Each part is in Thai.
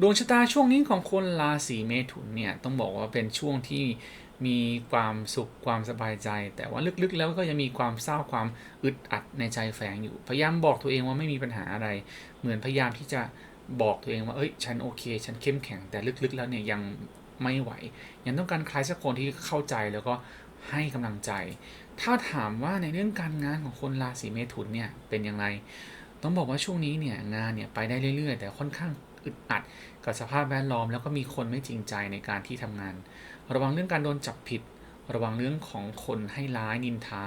ดวงชะตาช่วงนี้ของคนราศีเมถุนเนี่ยต้องบอกว่าเป็นช่วงที่มีความสุขความสบายใจ แต่ว่าลึกๆ แล้วก็ยังมีความเศร้าความอึดอัดในใจแฝงอยู่ พยายามบอกตัวเองว่าไม่มีปัญหาอะไร เหมือนพยายามที่จะบอกตัวเองว่าเอ้ยฉันโอเค ฉันเข้มแข็งแต่ลึกๆ แล้วเนี่ยยังไม่ไหว ยังต้องการใครสักคนที่เข้าใจแล้วก็ให้กำลังใจ ถ้าถามว่าในเรื่องการงานของคนราศีเมถุนเนี่ยเป็นอย่างไร ต้องบอกว่าช่วงนี้เนี่ยงานเนี่ยไปได้เรื่อยๆ แต่ค่อนข้าง อึดอัดกับสภาพแวดล้อม แล้วก็มีคนไม่จริงใจในการที่ทำงาน ระวังเรื่องการโดนจับผิด ระวังเรื่องของคนให้ร้ายนินทา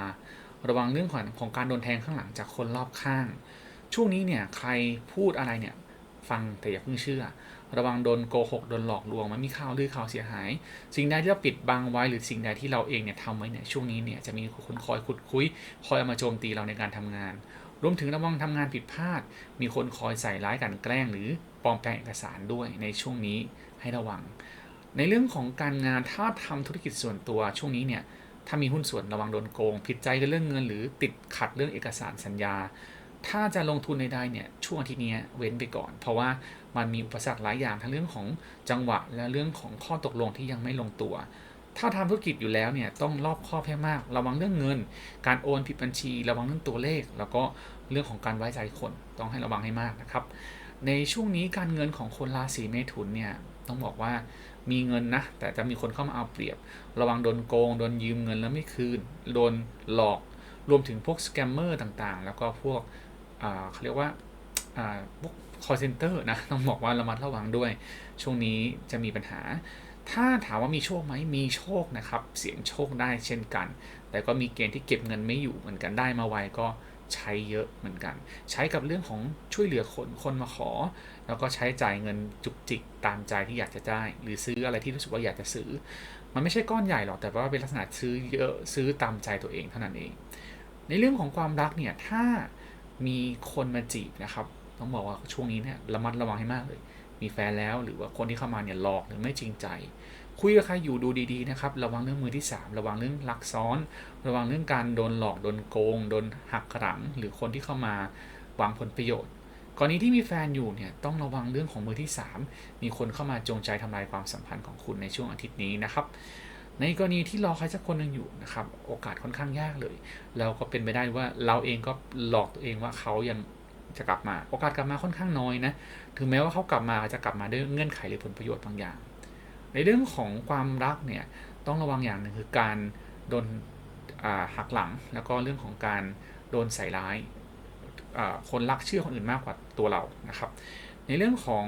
ระวังเรื่องของของการโดนแทงข้างหลังจากคนรอบข้าง ช่วงนี้เนี่ยใครพูดอะไรเนี่ยฟังแต่อย่าเพิ่งเชื่อ ระวังโดนโกหกโดนหลอกลวงมันมีข่าวลือข่าวเสียหาย สิ่งใดที่เราปิดบังไว้หรือสิ่งใดที่เราเองเนี่ยทำไว้เนี่ยช่วงนี้เนี่ยจะมีคนคอยขุดคุย คอยเอามาโจมตีเราในการทำงาน รวมถึงระวังทำงานผิดพลาด มีคนคอยใส่ร้ายกันแกล้ง หรือปลอมแปลงเอกสารด้วยในช่วงนี้ให้ระวัง ในเรื่องของการงานถ้าทำธุรกิจส่วนตัวช่วงนี้เนี่ยถ้ามีหุ้นส่วนระวังโดนโกง ผิดใจกันเรื่องเงิน หรือติดขัดเรื่องเอกสารสัญญา ถ้าจะลงทุนในใดเนี่ยช่วงทิตย์นี้เว้นไปก่อน เพราะว่ามันมีอุปสรรคหลายอย่างทั้งเรื่องของจังหวะและเรื่องของข้อตกลงที่ยังไม่ลงตัว ถ้าทำธุรกิจอยู่แล้วเนี่ยต้องรอบคอบให้มาก ระวังเรื่องเงิน การโอนผิดบัญชี ระวังเรื่องตัวเลข แล้วก็ เรื่องของการไว้ใจคนต้องให้ระวังให้มากนะครับ ในช่วงนี้การเงินของคนราศีเมถุนเนี่ยต้องบอกว่ามีเงินนะ แต่จะมีคนเข้ามาเอาเปรียบ ระวังโดนโกง โดนยืมเงินแล้วไม่คืน โดนหลอก รวมถึงพวกสแกมเมอร์ต่างๆ แล้วก็พวกเขาเรียกว่าอ่าพวก call center นะ ต้องบอกว่าระมัดระวังด้วย ช่วงนี้จะมีปัญหา ถ้าถามว่ามีโชคไหม มีโชคนะครับ เสียงโชคได้เช่นกัน แต่ก็มีเกณฑ์ที่เก็บเงินไม่อยู่เหมือนกันได้มาไวก็ ใช้เยอะเหมือนกัน ใช้กับเรื่องของช่วยเหลือคนคนมาขอ แล้วก็ใช้จ่ายเงินจุกจิกตามใจที่อยากจะได้ หรือซื้ออะไรที่รู้สึกว่าอยากจะซื้อ มันไม่ใช่ก้อนใหญ่หรอกแต่ว่าเป็นลักษณะซื้อเยอะซื้อตามใจตัวเองเท่านั้นเอง ในเรื่องของความรักเนี่ยถ้ามีคนมาจีบนะครับ ต้องบอกว่าช่วงนี้เนี่ยระมัดระวังให้มากเลย มีแฟนแล้วหรือว่าคนที่เข้ามาเนี่ยหลอกหรือไม่จริงใจ คุยกับใครอยู่ดูดีๆนะครับ ระวังเรื่องมือที่ 3 ระวังเรื่องลักซ้อน ระวังเรื่องการโดนหลอกโดนโกงโดนหักหลัง หรือคนที่เข้ามาหวังผลประโยชน์กรณีที่มีแฟนอยู่เนี่ยต้องระวังเรื่องของมือที่ 3 มีคนเข้ามาจงใจทำลายความสัมพันธ์ของคุณในช่วงอาทิตย์นี้นะครับ ในกรณีที่รอใครสักคนหนึ่งอยู่นะครับ โอกาสค่อนข้างยากเลยแล้วก็เป็นไปได้ว่าเราเองก็หลอกตัวเองว่าเขายัง จะกลับมา โอกาสกลับมาค่อนข้างน้อยนะ ถึงแม้ว่าเขากลับมาจะกลับมาด้วยเงื่อนไขหรือผลประโยชน์บางอย่าง ในเรื่องของความรักเนี่ยต้องระวังอย่างหนึ่งคือการโดนหักหลัง แล้วก็เรื่องของการโดนใส่ร้ายคนรักเชื่อคนอื่นมากกว่าตัวเรานะครับ ในเรื่องของ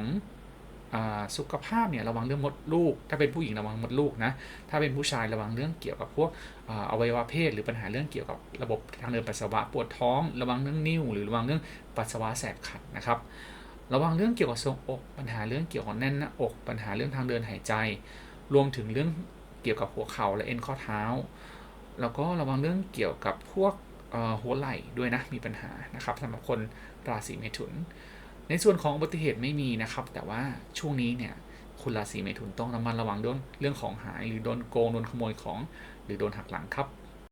สุขภาพเนี่ยระวังเรื่องมดลูก ถ้าเป็นผู้หญิงระวังมดลูกนะ ถ้าเป็นผู้ชายระวังเรื่องเกี่ยวกับพวกอวัยวะเพศ หรือปัญหาเรื่องเกี่ยวกับระบบทางเดินปัสสาวะปวดท้อง ระวังเรื่องนิ่วหรือระวังเรื่องปัสสาวะแสบขัดนะครับ ระวังเรื่องเกี่ยวกับทรงอก ปัญหาเรื่องเกี่ยวกับแน่นหน้าอก ปัญหาเรื่องทางเดินหายใจ รวมถึงเรื่องเกี่ยวกับหัวเข่าและเอ็นข้อเท้า แล้วก็ระวังเรื่องเกี่ยวกับพวกหัวไหล่ด้วยนะมีปัญหานะครับสำหรับคนราศีเมถุน ในส่วนของอุบัติเหตุไม่มีนะครับ แต่ว่าช่วงนี้เนี่ยคุณราศีเมถุนต้องระมัดระวังเรื่องเรื่องของหายหรือโดนโกงโดนขโมยของ หรือโดนหักหลังครับ